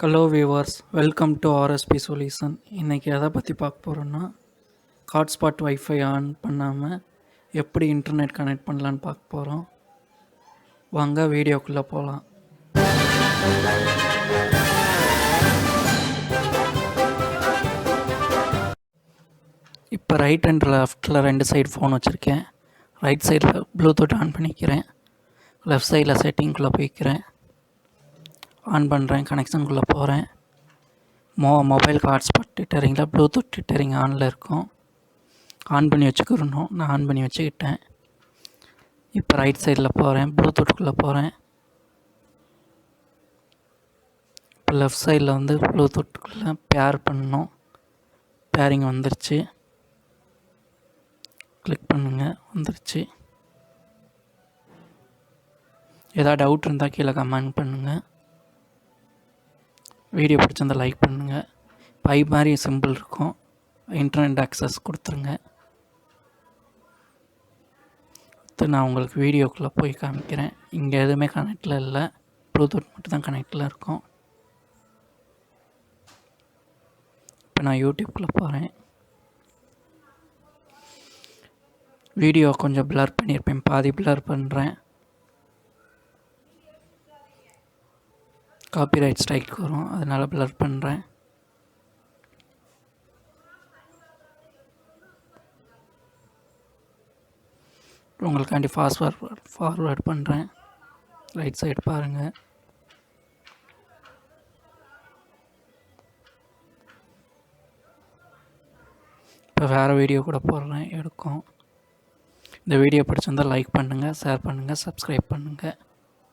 Hello viewers welcome to RSP solution இன்றைக்கி எதை பற்றி பார்க்க போகிறோன்னா ஹாட்ஸ்பாட் வைஃபை ஆன் பண்ணாமல் எப்படி இன்டர்நெட் கனெக்ட் பண்ணலான்னு பார்க்க போகிறோம் வாங்க வீடியோக்குள்ளே போகலாம் இப்போ ரைட் அண்ட் லெஃப்ட்டில் ரெண்டு சைடு ஃபோன் வச்சுருக்கேன். ரைட் சைடில் ப்ளூடூத் ஆன் பண்ணிக்கிறேன். லெஃப்ட் சைடில் செட்டிங்குள்ளே போய்க்கிறேன். ஆன் பண்ணுறேன் கனெக்ஷனுக்குள்ளே போகிறேன் மோ மொபைலுக்கு ஹாட்ஸ்பாட் டிட்டரிங்கில் ப்ளூடூத் டிட்டரிங் ஆனில் இருக்கும். ஆன் பண்ணி வச்சுக்கிறணும் நான் ஆன் பண்ணி வச்சுக்கிட்டேன். இப்போ ரைட் சைடில் போகிறேன் ப்ளூடூத்துக்குள்ளே போகிறேன் இப்போ லெஃப்ட் சைடில் வந்து ப்ளூடூத்துக்குள்ளே பேர் பண்ணணும். பேரிங் வந்துருச்சு. கிளிக் பண்ணுங்கள் வந்துருச்சு. ஏதாவது டவுட் இருந்தால் கீழே கமெண்ட் பண்ணுங்கள் வீடியோ பிடிச்சிருந்தா லைக் பண்ணுங்கள் பை மாதிரி சிம்பிள் இருக்கும். இன்டர்நெட் அக்சஸ் கொடுத்துருங்க. அடுத்து நான் உங்களுக்கு வீடியோக்குள்ளே போய் காமிக்கிறேன். இங்கே எதுவுமே கனெக்டில் இல்லை. ப்ளூடூத் மட்டும் தான் கனெக்டில் இருக்கும். இப்போ நான் யூடியூப்பில் போகிறேன் வீடியோ கொஞ்சம் பிளர் பண்ணியிருப்பேன் பாதி பிளர் பண்ணுறேன் காப்பிரைட் ஸ்ட்ரைக் வரும். அதனால் ப்ளர் பண்ணுறேன் உங்களுக்காண்டி ஃபாஸ்ட்வேர்ட் ஃபார்வேர்ட் பண்ணுறேன் ரைட் சைடு பாருங்கள் இப்போ வேறு வீடியோ கூட போடுறேன் எடுக்கும். இந்த வீடியோ பிடிச்சிருந்தால் லைக் பண்ணுங்கள் ஷேர் பண்ணுங்கள் சப்ஸ்கிரைப் பண்ணுங்கள்